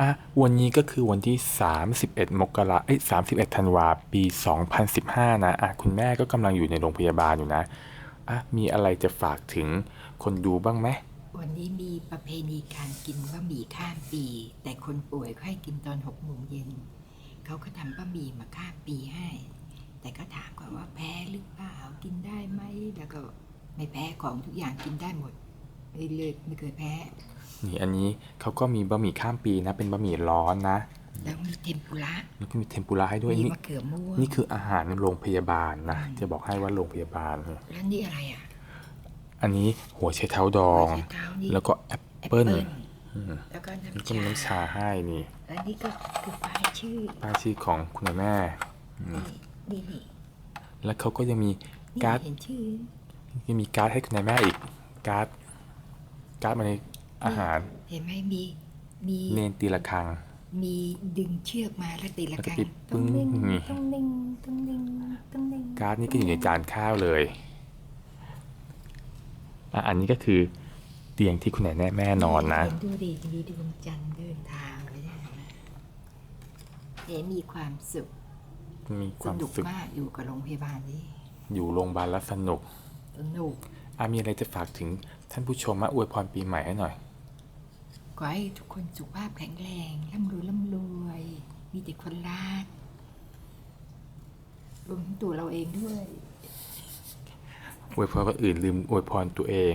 อะวันนี้ก็คือวันที่ 31 มกราเอ้ย31 ธันวาปี 2015 นะอะคุณแม่ก็กำลังอยู่ในโรงพยาบาลอยู่นะอะมีอะไรจะฝากถึงคนดูบ้างไหมวันนี้มีประเพณีการกินบะหมี่ข้ามปี แต่คนป่วยก็ให้กินตอนหกโมงเย็นเขาก็ทำบะหมี่มาข้ามปีให้ แต่ก็ถามก่อนว่าแพ้หรือเปล่ากินได้ไหมแล้วก็ไม่แพ้ของทุกอย่างกินได้หมดไม่เลยไม่เคยแพ้ นี่อันนี้เขาก็มีบะหมี่ข้ามปีนะ เป็นบะหมี่ร้อนนะ แล้วมีเทมปุระแล้วก็มีเทมปุระให้ด้วยมีนี่มะเขือม่วงนี่คืออาหารในโรงพยาบาลนะจะบอกให้ว่าโรงพยาบาลแล้วนี่อะไรอะอันนี้หัวไชเท้าดองหัวไชเท้านี่แล้วก็แอปแอปเปิ้ลแล้วก็แล้วน้ำก็มีน้ำชาชาให้นี่แล้วนี่ก็คือป้ายชื่อป้ายชื่อของคุณแม่นี่นี่นี่แล้วเขาก็ยังมีนี่การ์ดเห็นชื่อยังมีการ์ดให้คุณแม่อีกการ์ดการ์ดมาใน อาหาร เห็นไหมมีมีเนนตีละครัง มีดึงเชือกมาแล้วตีละแล้วก็กันปิดต้องปึ้นิ่งงนี่ต้องนิ่งต้องนิ่งต้องนิ่งการ์ดนี่ก็อยู่ในจานข้าวเลยอะอันนี้ก็คือเตียงที่คุณแม่แม่นอนนะ เห็ดูดิมีดวงจันทร์เดินทางไปได้ไหมเอ๋มีความสุขมีคสวามนุกสุขมากอยู่กับโรงพยาบาลนี้อยู่โรงพยาบาลแล้วสนุกสนุก อะมีอะไรจะฝากถึงท่านผู้ชมมาอวยพรปีใหม่ให้หน่อย ขอให้ทุกคนสุขภาพแข็งแรงร่ำรวยร่ำรวย มีแต่คนรักรวมตัวเราเองด้วยอวยพรก็อื่นลืมอวยพรตัวเอง